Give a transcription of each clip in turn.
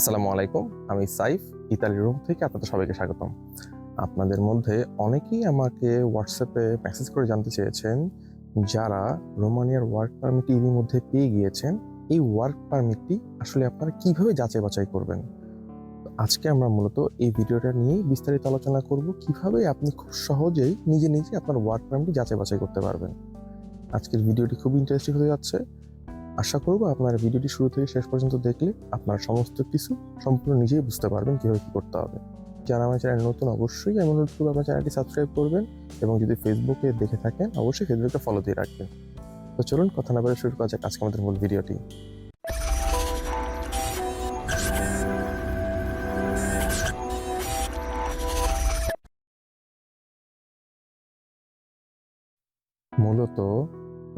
আসসালামু আলাইকুম, আমি সাইফ, ইতালি রোম থেকে আপনাদের সবাইকে স্বাগতম। আপনাদের মধ্যে অনেকেই আমাকে হোয়াটসঅ্যাপে মেসেজ করে জানতে চেয়েছেন যারা রোমানিয়ার ওয়ার্ক পারমিটটি এরই মধ্যে পেয়ে গিয়েছেন। এই ওয়ার্ক পারমিটটি আসলে আপনারা কীভাবে যাচাই বাছাই করবেন? আজকে আমরা মূলত এই ভিডিওটা নিয়েই বিস্তারিত আলোচনা করব কীভাবে আপনি খুব সহজেই নিজে নিজে আপনার ওয়ার্ক পারমিটটি যাচাই বাছাই করতে পারবেন। আজকের ভিডিওটি খুব ইন্টারেস্টিং হতে যাচ্ছে। আশা করব আপনার ভিডিওটি শুরু থেকে শেষ পর্যন্ত দেখলে আপনার সমস্ত কিছু সম্পূর্ণ নিজেই বুঝতে পারবেন কীভাবে কী করতে হবে। যারা আমার চ্যানেল নতুন, অবশ্যই আমি অনুরোধ করব আপনার চ্যানেলটি সাবস্ক্রাইব করবেন এবং যদি ফেসবুকে দেখে থাকেন, অবশ্যই ফেসবুকটা ফলো দিয়ে রাখবেন। তো চলুন, কথা না বলে শুরু করা যাক আজকে আমাদের মূল ভিডিওটি। মূলত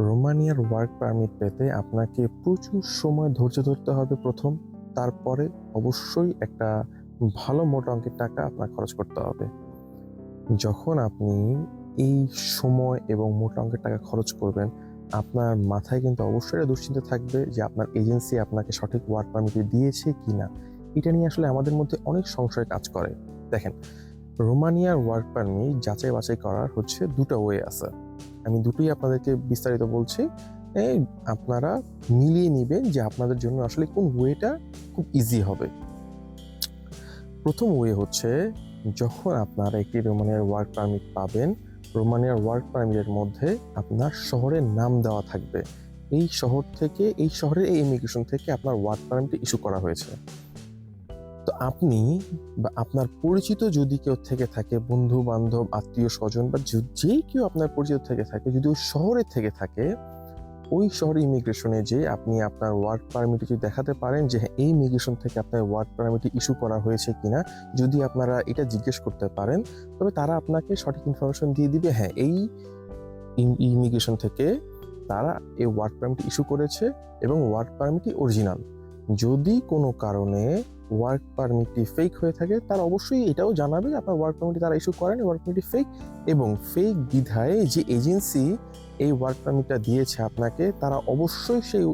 রোমানিয়ার ওয়ার্ক পারমিট পেতে আপনাকে প্রচুর সময় ধৈর্য ধরতে হবে প্রথম। তারপরে অবশ্যই একটা ভালো মোটা অঙ্কের টাকা আপনার খরচ করতে হবে। যখন আপনি এই সময় এবং মোটা অঙ্কের টাকা খরচ করবেন, আপনার মাথায় কিন্তু অবশ্যই দুশ্চিন্তা থাকবে যে আপনার এজেন্সি আপনাকে সঠিক ওয়ার্ক পারমিট দিয়েছে কি না এটা নিয়ে আসলে আমাদের মধ্যে অনেক সংশয় কাজ করে। দেখেন, রোমানিয়ার ওয়ার্ক পারমিট যাচাই বাছাই করার হচ্ছে দুটো ওয়ে আছে। আমি দুটোই আপনাদেরকে বিস্তারিত বলছি। আপনারা মিলিয়ে নেবেন যে আপনাদের জন্য আসলে কোন ওয়েটা খুব ইজি হবে। প্রথম ওয়ে হচ্ছে যখন আপনারা একটি রোমানিয়ার ওয়ার্ক পারমিট পাবেন, রোমানিয়ার ওয়ার্ক পারমিটের মধ্যে আপনার শহরের নাম দেওয়া থাকবে। এই শহর থেকে, এই শহরের এই ইমিগ্রেশন থেকে আপনার ওয়ার্ক পারমিট ইস্যু করা হয়েছে। তো আপনি বা আপনার পরিচিত যদি কেউ থেকে থাকে বন্ধু বান্ধব আত্মীয় স্বজন বা যেই কেউ আপনার পরিচিত থেকে থাকে যদি ওই শহরে থেকে থাকে ওই শহরে ইমিগ্রেশনে যে আপনি আপনার ওয়ার্ক পারমিট যদি দেখাতে পারেন যে হ্যাঁ, এই ইমিগ্রেশন থেকে আপনার ওয়ার্ক পারমিট ইস্যু করা হয়েছে কিনা যদি আপনারা এটা জিজ্ঞেস করতে পারেন তবে তারা আপনাকে সঠিক ইনফরমেশন দিয়ে দিবে হ্যাঁ এই ইমিগ্রেশন থেকে তারা এই ওয়ার্ক পারমিট ইস্যু করেছে এবং ওয়ার্ক পারমিটই অরিজিনাল যদি কোনো কারণে ওয়ার্ক পারমিটটি ফেক হয়ে থাকে, তারা অবশ্যই এটাও জানাবে আপনার ওয়ার্ক পারমিট তারা ইস্যু করেন ওয়ার্ক পারমিটটি ফেক এবং ফেক বিধায় যে এজেন্সি এই ওয়ার্ক পারমিটটা দিয়েছে আপনাকে, তারা অবশ্যই সেই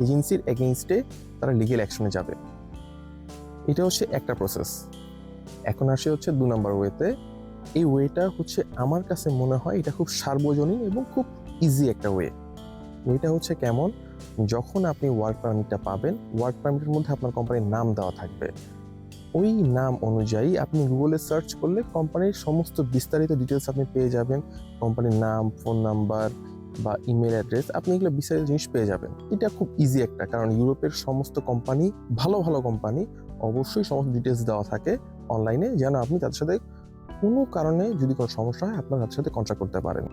এজেন্সির এগেনস্টে তারা লিগেল অ্যাকশনে যাবে। এটা হচ্ছে একটা প্রসেস এখন আসে হচ্ছে দু নম্বর ওয়েতে এই ওয়েটা হচ্ছে আমার কাছে মনে হয় এটা খুব সার্বজনীন এবং খুব ইজি একটা ওয়ে ওয়েটা হচ্ছে কেমন? যখন আপনি ওয়ার্ক পারমিটটা পাবেন ওয়ার্ক পারমিটের মধ্যে আপনার কোম্পানির নাম দেওয়া থাকবে। ওই নাম অনুযায়ী আপনি গুগলে সার্চ করলে কোম্পানির সমস্ত বিস্তারিত ডিটেলস আপনি পেয়ে যাবেন। কোম্পানির নাম ফোন নাম্বার বা ইমেল অ্যাড্রেস আপনি এগুলো বিস্তারিত জিনিস পেয়ে যাবেন। এটা খুব ইজি একটা, কারণ ইউরোপের সমস্ত কোম্পানি ভালো ভালো কোম্পানি অবশ্যই সমস্ত ডিটেলস দেওয়া থাকে অনলাইনে যেন আপনি তাদের সাথে কোনো কারণে যদি কোনো সমস্যা হয়, আপনার তাদের সাথে কন্ট্যাক্ট করতে পারেন।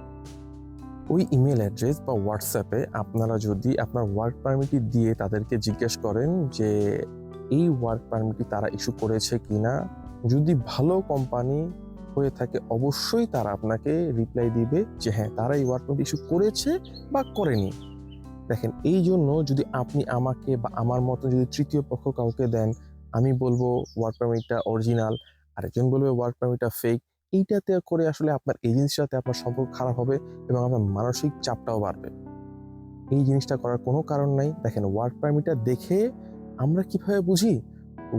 ওই ইমেল অ্যাড্রেস বা হোয়াটসঅ্যাপে আপনারা যদি আপনার ওয়ার্ক পারমিটটি দিয়ে তাদেরকে জিজ্ঞেস করেন যে, এই ওয়ার্ক পারমিটটি তারা ইস্যু করেছে কিনা? যদি ভালো কোম্পানি হয়ে থাকে, অবশ্যই তারা আপনাকে রিপ্লাই দিবে যে হ্যাঁ তারা এই ওয়ার্ক পারমিট ইস্যু করেছে বা করেনি। দেখেন, এই জন্য যদি আপনি আমাকে বা আমার মতো যদি তৃতীয় পক্ষ কাউকে দেন, আমি বলব ওয়ার্ক পারমিটটা অরিজিনাল আরেকজন বলবে ওয়ার্ক পারমিটটা ফেক এইটাতে করে আসলে আপনার এজেন্সির সাথে আপনার সম্পর্ক খারাপ হবে এবং আপনার মানসিক চাপটাও বাড়বে। এই জিনিসটা করার কোনো কারণ নাই। দেখেন ওয়ার্ক পারমিটটা দেখে আমরা কীভাবে বুঝি?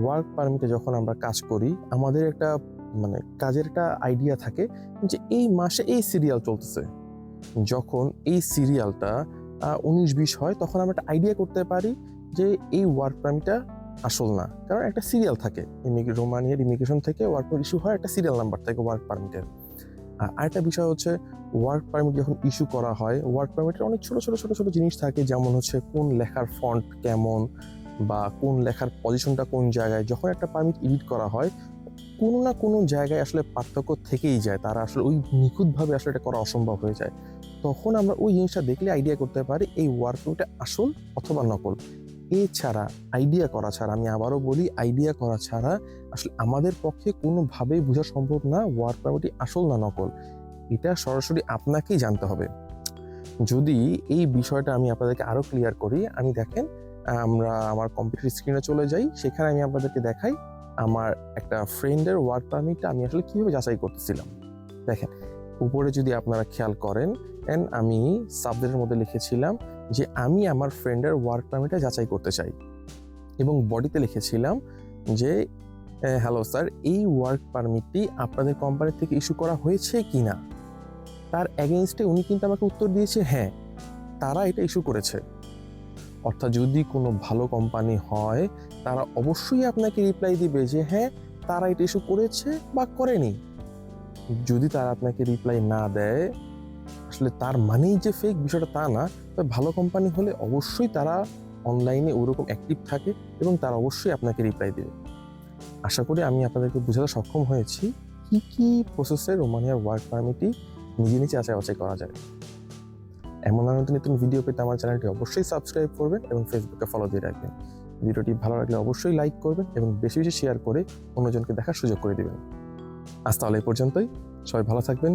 ওয়ার্ক পারমিটে যখন আমরা কাজ করি, আমাদের একটা মানে কাজের একটা আইডিয়া থাকে যে এই মাসে এই সিরিয়াল চলতেছে। যখন এই সিরিয়ালটা উনিশ বিশ হয়, তখন আমরা একটা আইডিয়া করতে পারি যে এই ওয়ার্ক পারমিটটা আসল না। কারণ একটা সিরিয়াল থাকে। রোমানিয়ার ইমিগ্রেশন থেকে ওয়ার্ক পারমিট ইস্যু হয়, একটা সিরিয়াল নাম্বার থাকে ওয়ার্ক পারমিটের আর আরেকটা বিষয় হচ্ছে ওয়ার্ক পারমিট যখন ইস্যু করা হয় ওয়ার্ক পারমিটের অনেক ছোট ছোট ছোট ছোট জিনিস থাকে, যেমন হচ্ছে কোন লেখার ফন্ট কেমন বা কোন লেখার পজিশনটা কোন জায়গায়। যখন একটা পারমিট এডিট করা হয়, কোনো না কোনো জায়গায় আসলে পার্থক্য থেকেই যায়। তারা আসলে ওই নিখুঁতভাবে আসলে এটা করা অসম্ভব হয়ে যায়। তখন আমরা ওই জিনিসটা দেখলে আইডিয়া করতে পারি, এই ওয়ার্ক পারমিটটা আসল অথবা নকল। এছাড়া আইডিয়া করা ছাড়া, আমি আবারও বলি আইডিয়া করা ছাড়া আসলে আমাদের পক্ষে কোনোভাবেই বোঝা সম্ভব না ওয়ার্ক পারমিটই আসল না নকল। এটা সরাসরি আপনাকেই জানতে হবে। যদি এই বিষয়টা আমি আপনাদেরকে আরও ক্লিয়ার করি, আমি দেখেন, আমরা আমার কম্পিউটার স্ক্রিনে চলে যাই, সেখানে আমি আপনাদেরকে দেখাই, আমার একটা ফ্রেন্ডের ওয়ার্ক পারমিটটা আমি আসলে কীভাবে যাচাই করতেছিলাম। দেখেন, উপরে যদি আপনারা খেয়াল করেন এন্ড আমি সাবজেক্টের মধ্যে লিখেছিলাম যে আমি আমার ফ্রেন্ডের ওয়ার্ক পারমিটটা যাচাই করতে চাই। এবং বডিতে লিখেছিলাম যে হ্যালো স্যার এই ওয়ার্ক পারমিটটি আপনাদের কোম্পানি থেকে ইস্যু করা হয়েছে কি না তার অ্যাগেনস্টে উনি কিন্তু আমাকে উত্তর দিয়েছে হ্যাঁ তারা এটা ইস্যু করেছে। অর্থাৎ যদি কোনো ভালো কোম্পানি হয়, তারা অবশ্যই আপনাকে রিপ্লাই দিবে যে হ্যাঁ তারা এটা ইস্যু করেছে বা করেনি। যদি তারা আপনাকে রিপ্লাই না দেয় আসলে তার মানেই যে ফেক বিষয়টা তা না, তবে ভালো কোম্পানি হলে অবশ্যই তারা অনলাইনে ওরকম অ্যাক্টিভ থাকে এবং তারা অবশ্যই আপনাকে রিপ্লাই দেবে। আশা করি আমি আপনাদেরকে বোঝাতে সক্ষম হয়েছি কি কি প্রসেসে রোমানিয়ার ওয়ার্ক পারমিটই নিজে নিজে যাচাই বাছাই করা যায়। এমন নতুন নতুন ভিডিও পেতে আমার চ্যানেলটি অবশ্যই সাবস্ক্রাইব করবেন এবং ফেসবুকে ফলো দিয়ে রাখবেন। ভিডিওটি ভালো লাগলে অবশ্যই লাইক করবেন এবং বেশি বেশি শেয়ার করে অন্যজনকে দেখার সুযোগ করে দিবেন। আজ তাহলে এই পর্যন্তই। সবাই ভালো থাকবেন।